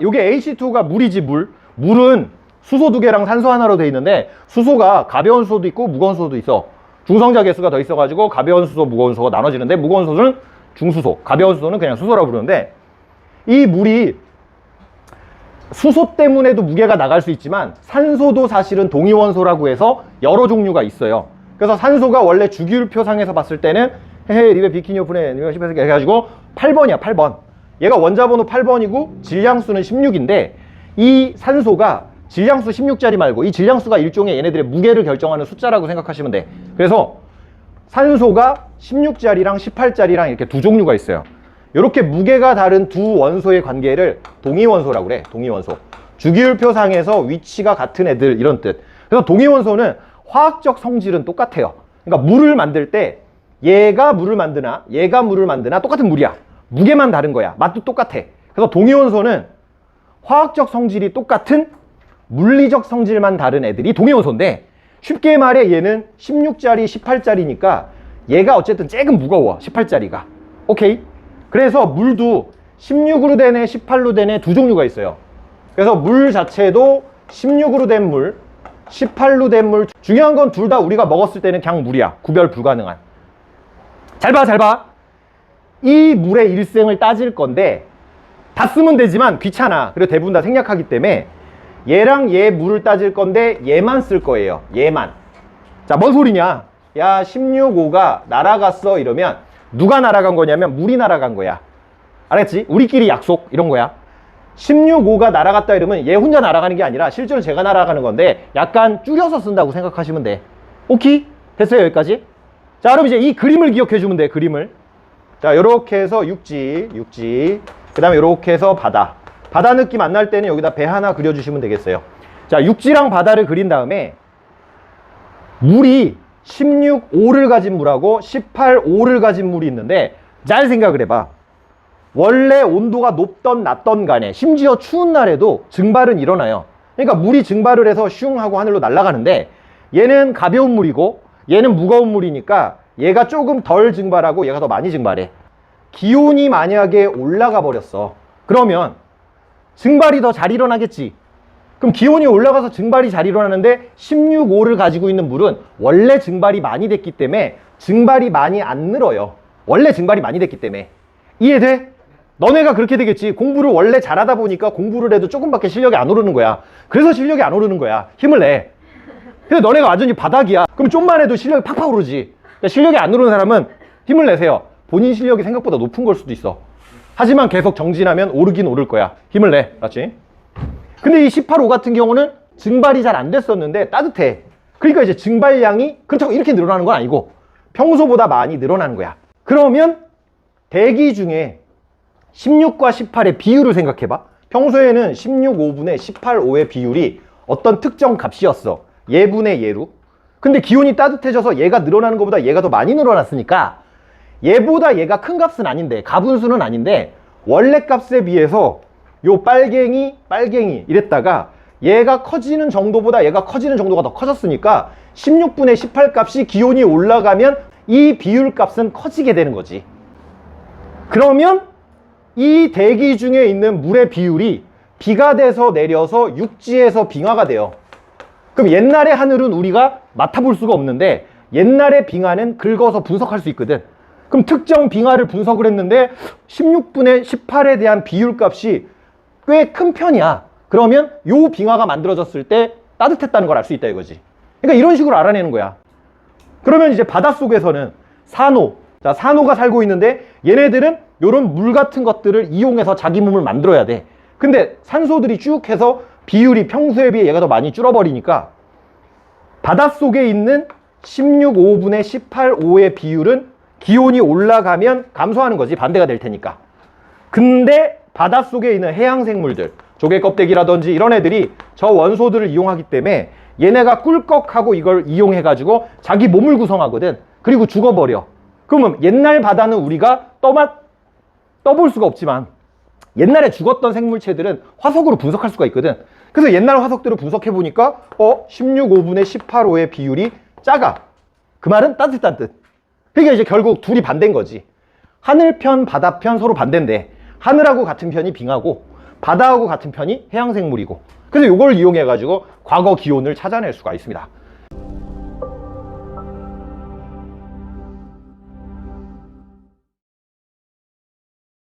이게 H2가 물이지 물. 물은 수소 두 개랑 산소 하나로 돼 있는데 수소가 가벼운 수소도 있고 무거운 수소도 있어. 중성자 개수가 더 있어 가지고 가벼운 수소, 무거운 수소가 나눠지는데 무거운 수소는 중수소, 가벼운 수소는 그냥 수소라고 부르는데 이 물이 수소 때문에도 무게가 나갈 수 있지만 산소도 사실은 동위원소라고 해서 여러 종류가 있어요. 그래서 산소가 원래 주기율표상에서 봤을 때는 헤헤 리베 비키니 오픈에 리베 10에서 해가지고 8번이야 8번. 얘가 원자번호 8번이고 질량수는 16인데 이 산소가 질량수 16짜리 말고 이 질량수가 일종의 얘네들의 무게를 결정하는 숫자라고 생각하시면 돼. 그래서 산소가 16짜리랑 18짜리랑 이렇게 두 종류가 있어요. 이렇게 무게가 다른 두 원소의 관계를 동위원소라고 그래. 동위원소. 주기율표상에서 위치가 같은 애들 이런 뜻. 그래서 동위원소는 화학적 성질은 똑같아요. 그러니까 물을 만들 때 얘가 물을 만드나 얘가 물을 만드나 똑같은 물이야. 무게만 다른 거야. 맛도 똑같아. 그래서 동위원소는 화학적 성질이 똑같은 물리적 성질만 다른 애들이 동위원소인데 쉽게 말해 얘는 16짜리, 18짜리니까 얘가 어쨌든 조금 무거워. 18짜리가. 오케이? 그래서 물도 16으로 된 애, 18로 된 애 두 종류가 있어요. 그래서 물 자체도 16으로 된 물, 18로 된 물. 중요한 건 둘 다 우리가 먹었을 때는 그냥 물이야. 구별 불가능한. 잘 봐, 잘 봐. 이 물의 일생을 따질 건데 다 쓰면 되지만 귀찮아. 그리고 대부분 다 생략하기 때문에 얘랑 얘 물을 따질 건데 얘만 쓸 거예요. 얘만. 자, 뭔 소리냐? 야, 16호가 날아갔어. 이러면 누가 날아간 거냐면 물이 날아간 거야. 알았지? 우리끼리 약속 이런 거야. 16호가 날아갔다 이러면 얘 혼자 날아가는 게 아니라 실제로 제가 날아가는 건데 약간 줄여서 쓴다고 생각하시면 돼. 오케이? 됐어요, 여기까지? 자, 그럼 이제 이 그림을 기억해 주면 돼, 그림을. 자, 이렇게 해서 육지, 육지. 그 다음에 이렇게 해서 바다. 바다 느낌 안 날 때는 여기다 배 하나 그려주시면 되겠어요. 자, 육지랑 바다를 그린 다음에 물이 16, 5를 가진 물하고 18, 5를 가진 물이 있는데 잘 생각을 해봐. 원래 온도가 높던 낮던 간에 심지어 추운 날에도 증발은 일어나요. 그러니까 물이 증발을 해서 슝 하고 하늘로 날아가는데 얘는 가벼운 물이고 얘는 무거운 물이니까 얘가 조금 덜 증발하고 얘가 더 많이 증발해. 기온이 만약에 올라가 버렸어. 그러면 증발이 더 잘 일어나겠지. 그럼 기온이 올라가서 증발이 잘 일어나는데 16, 5를 가지고 있는 물은 원래 증발이 많이 됐기 때문에 증발이 많이 안 늘어요. 원래 증발이 많이 됐기 때문에. 이해돼? 너네가 그렇게 되겠지. 공부를 원래 잘하다 보니까 공부를 해도 조금밖에 실력이 안 오르는 거야. 그래서 실력이 안 오르는 거야. 힘을 내. 근데 너네가 완전히 바닥이야. 그럼 좀만 해도 실력이 팍팍 오르지. 그러니까 실력이 안 오르는 사람은 힘을 내세요. 본인 실력이 생각보다 높은 걸 수도 있어. 하지만 계속 정진하면 오르긴 오를 거야. 힘을 내. 맞지? 근데 이 18호 같은 경우는 증발이 잘 안 됐었는데 따뜻해. 그러니까 이제 증발량이 그렇다고 이렇게 늘어나는 건 아니고 평소보다 많이 늘어나는 거야. 그러면 대기 중에 16과 18의 비율을 생각해봐. 평소에는 16, 5분의 18, 5의 비율이 어떤 특정 값이었어. 예분의 예로. 근데 기온이 따뜻해져서 얘가 늘어나는 것보다 얘가 더 많이 늘어났으니까 얘보다 얘가 큰 값은 아닌데 가분수는 아닌데 원래 값에 비해서 요 빨갱이 빨갱이 이랬다가 얘가 커지는 정도보다 얘가 커지는 정도가 더 커졌으니까 16분의 18 값이 기온이 올라가면 이 비율 값은 커지게 되는 거지. 그러면 이 대기 중에 있는 물의 비율이 비가 돼서 내려서 육지에서 빙하가 돼요. 그럼 옛날의 하늘은 우리가 맡아볼 수가 없는데 옛날의 빙하는 긁어서 분석할 수 있거든. 그럼 특정 빙하를 분석을 했는데 16분의 18에 대한 비율 값이 꽤 큰 편이야. 그러면 요 빙하가 만들어졌을 때 따뜻했다는 걸 알 수 있다 이거지. 그러니까 이런 식으로 알아내는 거야. 그러면 이제 바닷속에서는 산호, 자, 산호가 살고 있는데 얘네들은 요런 물 같은 것들을 이용해서 자기 몸을 만들어야 돼. 근데 산소들이 쭉 해서 비율이 평소에 비해 얘가 더 많이 줄어버리니까 바닷속에 있는 16, 5분의 18, 5의 비율은 기온이 올라가면 감소하는 거지. 반대가 될 테니까. 근데 바닷속에 있는 해양 생물들, 조개 껍데기라든지 이런 애들이 저 원소들을 이용하기 때문에 얘네가 꿀꺽하고 이걸 이용해 가지고 자기 몸을 구성하거든. 그리고 죽어버려. 그러면 옛날 바다는 우리가 떠맛, 떠볼 수가 없지만 옛날에 죽었던 생물체들은 화석으로 분석할 수가 있거든. 그래서 옛날 화석들을 분석해 보니까 어 16, 5분의 18호의 비율이 작아. 그 말은 따뜻한 뜻. 그러니까 이제 결국 둘이 반대인 거지. 하늘편, 바다편 서로 반대인데 하늘하고 같은 편이 빙하고 바다하고 같은 편이 해양 생물이고 그래서 이걸 이용해 가지고 과거 기온을 찾아낼 수가 있습니다.